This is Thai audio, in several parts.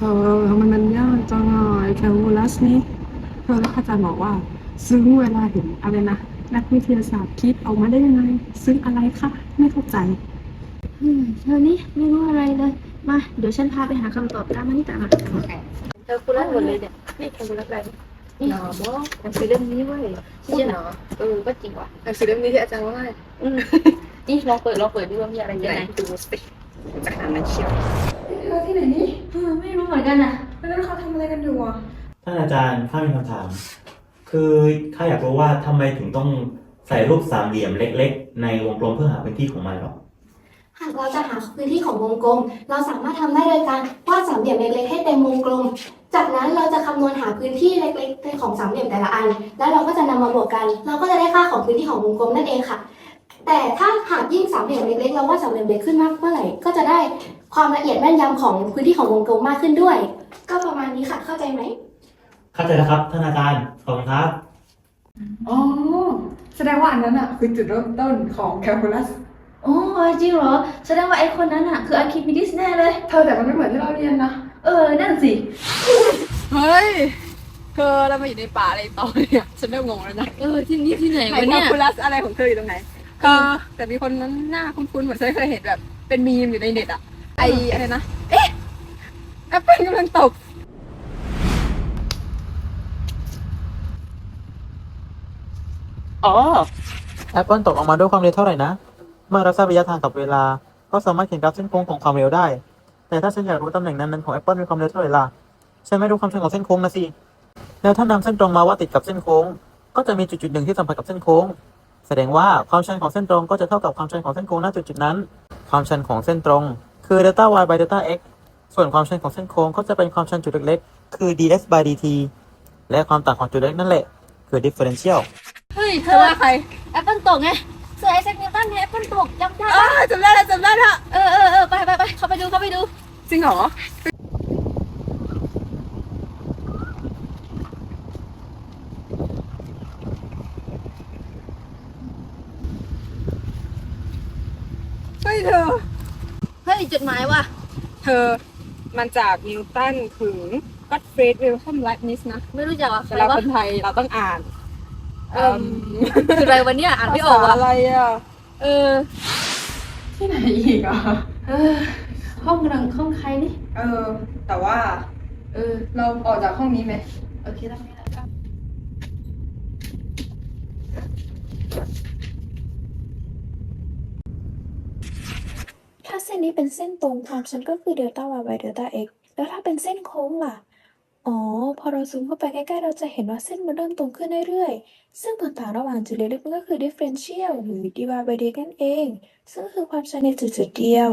เธอทำไมมันยากจังอะไอ้แคลคูลัสนี่เธอแล้วอาจารย์บอกว่า ซึ้งเวลาเห็นอะไรนะ นักวิทยาศาสตร์คิดออกมาได้ยังไง ซึ้งอะไรคะไม่เข้าใจอืมเธอนี่ไม่รู้อะไรเลย มา เดี๋ยวฉันพาไปหาคำตอบตามมานี่ตามมาเธอคุณรักหมดเลยเนี่ยนี่เธอคุณรักอะไรหนอมหนังสือเล่มนี้เว้ยใช่เหรอเออก็จริงว่ะหนังสือเล่มนี้ที่อาจารย์ว่าให้อืมนี่ลองเปิดลองเปิดดูว่ามีอะไรไหยังนไงดูสิจากไหนเชียว เออไม่รู้เหมือนกันอะแล้วเขาทำอะไรกันอยู่อะท่านอาจารย์ข้ามีคำถาม คือข้าอยากรู้ว่าทำไมถึงต้องใส่รูปสามเหลี่ยมเล็ก ๆ ในวงกลมเพื่อหาพื้นที่ของมันหรอ หากเราจะหาพื้นที่ของวงกลม เราสามารถทำได้โดยการวาดสามเหลี่ยมเล็กๆให้เต็มวงกลม จากนั้นเราจะคำนวณหาพื้นที่เล็กๆของสามเหลี่ยมแต่ละอัน แล้วเราก็จะนำมาบวกกัน เราก็จะได้ค่าของพื้นที่ของวงกลมนั่นเองค่ะ แต่ถ้าหากยิ่งสามเหลี่ยมเล็กๆเราวาดสามเหลี่ยมเล็กขึ้นมากเมื่อไหร่ก็จะได้ความละเอียดแม่นยำของพื้นที่ของวงกลมมากขึ้นด้วย ก็ประมาณนี้ค่ะเข้าใจไหมเข้าใจแล้วครับท่านอาจารย์ขอบคุณครับ อ๋อ แสดงว่าอันนั้นอะคือจุดเริ่มต้นของแคลคูลัส โอ้จริงเหรอ แสดงว่าไอ้คนนั้นอะคืออะคิมิดิสแน่เลย เธอแต่มันไม่เหมือนที่เราเรียนนะ เออ นั่นสิ เฮ้ย เธอเรามาอยู่ในป่าอะไรต่อเนี่ย ฉันเริ่มงงแล้วนะ เออที่นี่ที่ไหนไหนวะแคเนี่ลยคูลัสอะไรของเธออยู่ตรงไหน เออแต่มีคนนั้นหน้าคุ้นๆเหมือนฉันเคยเห็นแบบ เป็นมีมอยู่ในเน็ตอะไออะไรนะ เอ๊ะแอปเปิลกำลังตกอ๋อแอปเปิลตกออกมาด้วยความเร็วเท่าไหร่นะ เมื่อเราทราบระยะทางกับเวลา ก็สามารถเขียนกราฟเส้นโค้งของความเร็วได้ แต่ถ้าฉันอยากรู้ตำแหน่งนั้นๆของแอปเปิลมีความเร็วเท่าไหร่ล่ะฉันไม่รู้ความชันของเส้นโค้งนะสิแล้วถ้านำเส้นตรงมาว่าดติดกับเส้นโค้ง ก็จะมีจุดๆหนึ่งที่สัมผัสกับเส้นโค้ง แสดงว่าความชันของเส้นตรงก็จะเท่ากับความชันของเส้นโค้งณจุดๆนั้น ความชันของเส้นตรง คือ delta y by delta x ส่วนความชันของเส้นโค้งก็จะเป็นความชันจุดเล็กๆ คือ ds by dt และความต่างของจุดเล็กนั่นแหละ คือ differential เฮ้ยเธเธออว่าใครแอปเปิลตกไงเซอร์ไอแซคนิวตันเนี่ยแอปเปิลตกจำได้อ้าจำได้แล้วจำได้แล้วเออเออเออไปไปไปเข้าไปดูเข้าไปดู จริงเหรอ เฮ้ยเธอ เฮ้ยจดหมายว่ะ เธอ มันจากนิวตันถึงก็ตเฟรดวิลคัมไลฟ์นิสนะไม่รู้จักอะใคแต่รเราวะคนไทยเราต้องอ่านเอิ่มคืออะไรวะเนี่ยอ่านไม่ออกภาษาว่ะอะไรอะ เออ ที่ไหนอีกอะเออห้องกำลังห้องใครนี่ เออ แต่ว่า เออ เราออกจากห้องนี้ไหมโอเคแล้วไม่แล้วกั นนี้เป็นเส้นตรงความชันก็คือเดลต้า y by เดลต้า x แล้วถ้าเป็นเส้นโค้งล่ะ อ๋อ พอเราซูมเข้าไปใกล้ๆ เราจะเห็นว่าเส้นมันเริ่มตรงขึ้นเรื่อยๆ ซึ่งผลต่างระหว่างจุดเล็กๆมันก็คือ differential หรือ dy by dx นั่นเอง ซึ่งคือความชันในจุดๆเดียว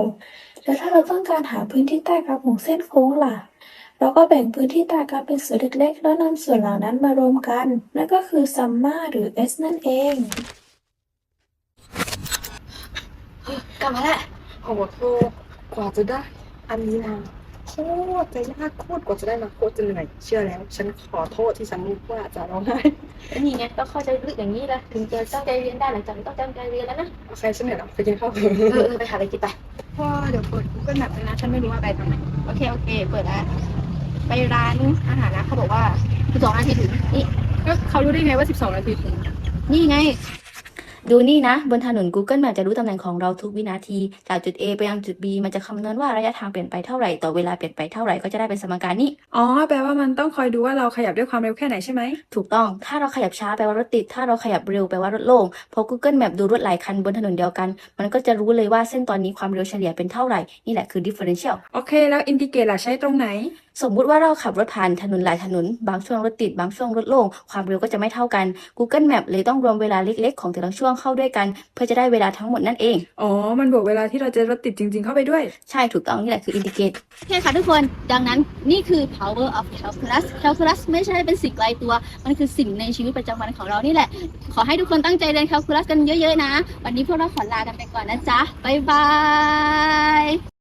แล้วถ้าเราต้องการหาพื้นที่ใต้กราฟของเส้นโค้งล่ะ เราก็แบ่งพื้นที่ใต้กราฟเป็นส่วนเล็กๆ แล้วนำส่วนเหล่านั้นมารวมกัน นั่นก็คือ summa หรือ s นั่นเอง กลับมาแล้ว โอ้โหโทษกว่าจะได้ อันนี้มาโคตรจะยากโคตรกว่าจะได้มาโคตรจะเหนื่อยเชื่อแล้ว ฉันขอโทษที่ฉันรู้ว่าจะร้องไห้แล้วนี่ไงต้องเข้าใจลึกอย่างนี้แหละถึงจะตั้งใจเรียนได้หลังจากนี้ต้องตั้งใจเรียนแล้วนะโอเคฉันเหนื่อยแล้วไปกินข้าวเถเอออะเออไปหาอะไรกินไปพ่อเดี๋ยวเปิด Google Map เลยนะฉันไม่รู้ว่าไปทางไหนโอเคโอเค เปิดแล้วไปร้านอาหารนะเขาบอกว่าคือสองนาทีถึงนี่ก็เขารู้ได้ไงว่า 12 นาทีถึงนี่ไง ดูนี่นะ บนถนน Google Map จะรู้ตำแหน่งของเราทุกวินาที จากจุด A ไปยังจุด B มันจะคำนวณว่าระยะทางเปลี่ยนไปเท่าไหร่ต่อเวลาเปลี่ยนไปเท่าไหร่ก็จะได้เป็นสมการนี้ อ๋อ แปลว่ามันต้องคอยดูว่าเราขยับด้วยความเร็วแค่ไหนใช่ไหม ถูกต้อง ถ้าเราขยับช้าแปลว่ารถติด ถ้าเราขยับเร็วแปลว่ารถโล่ง พอ Google Map ดูรถหลายคันบนถนนเดียวกัน มันก็จะรู้เลยว่าเส้นตอนนี้ความเร็วเฉลี่ยเป็นเท่าไหร่ นี่แหละคือ differential โอเค แล้วอินทิเกรตล่ะใช้ตรงไหน สมมุติว่าเราขับรถผ่านถนนหลายถนน บางช่วงรถติด บางช่วงรถโล่ง ความเร็วก็จะไม่เท่ากัน Google Map เลยต้องรวมเวลาเล็ก ๆ ของแต่ละช่วงเข้าด้วยกัน เพื่อจะได้เวลาทั้งหมดนั่นเอง อ๋อ มันบวกเวลาที่เราเจอรถติดจริง ๆ เข้าไปด้วย ใช่ถูกต้องนี่แหละคือ indicate โอเคค่ะทุกคน ดังนั้นนี่คือ power of calculus calculus ไม่ใช่เป็นสิ่งไกลตัว มันคือสิ่งในชีวิตประจำวันของเรานี่แหละ ขอให้ทุกคนตั้งใจเรียน calculus กันเยอะๆนะ วันนี้พวกเราขอลากันไปก่อนนะจ๊ะบ๊ายบาย